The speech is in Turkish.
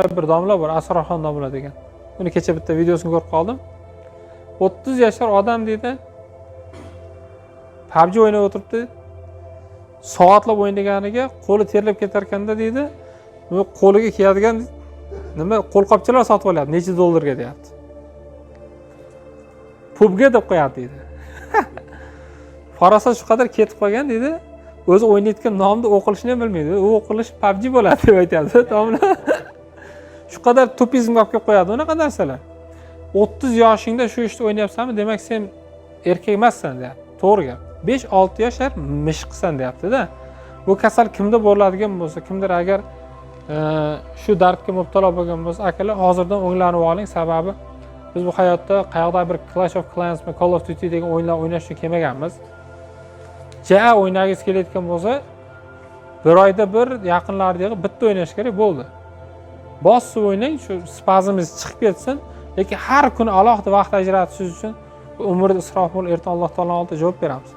bir domla bor asrorxon domla degan uni kecha bitta videosini ko'rib qoldim o'ttiz yashar odam deydi pubg o'ynab o'tiribdi soatlab o'ynaganiga qo'li terlab ketarkanda deydi bu qo'liga kiyadigan nima qo'lqopchalar sotib olyapti necha dollarga? deyapti. Pubga deb qo'yadi deydi farosat shu qadar ketib qolgan deydi o'zi o'ynayotgan nomni o'qilishini ham bilmaydi u o'qilish pubg bo'ladi deb aytyapti. Domla qadar tupizmga olib kelib qo'yadi unaqa narsalar o'ttiz yoshingda shu ishni o'ynayapsanmi demak sen erkak emassan deyapti to'g'ri gap besh olti yashar mishqsan deyaptida bu kasal kimda bo'ladigan bo'lsa kimdir agar e, shu dardga mubtalo bo'lgan bo'lsa akalar hozirdan o'nglanib oling sababi biz bu hayotda qayerda bir clash of clans call of duty degan o'yinlar o'ynash uchun kelmaganmiz ja o'ynagingiz kelayotgan bo'lsa bir oyda bir yaqinlarni yig'ib bitta o'ynash kerak bo'ldi bosib o'ynang shu spazmingiz chiqib ketsin. Lekin har kuni alohida vaqt ajratishingiz uchun umrni isrof bo'lib erta alloh taolo oldida javob beramiz.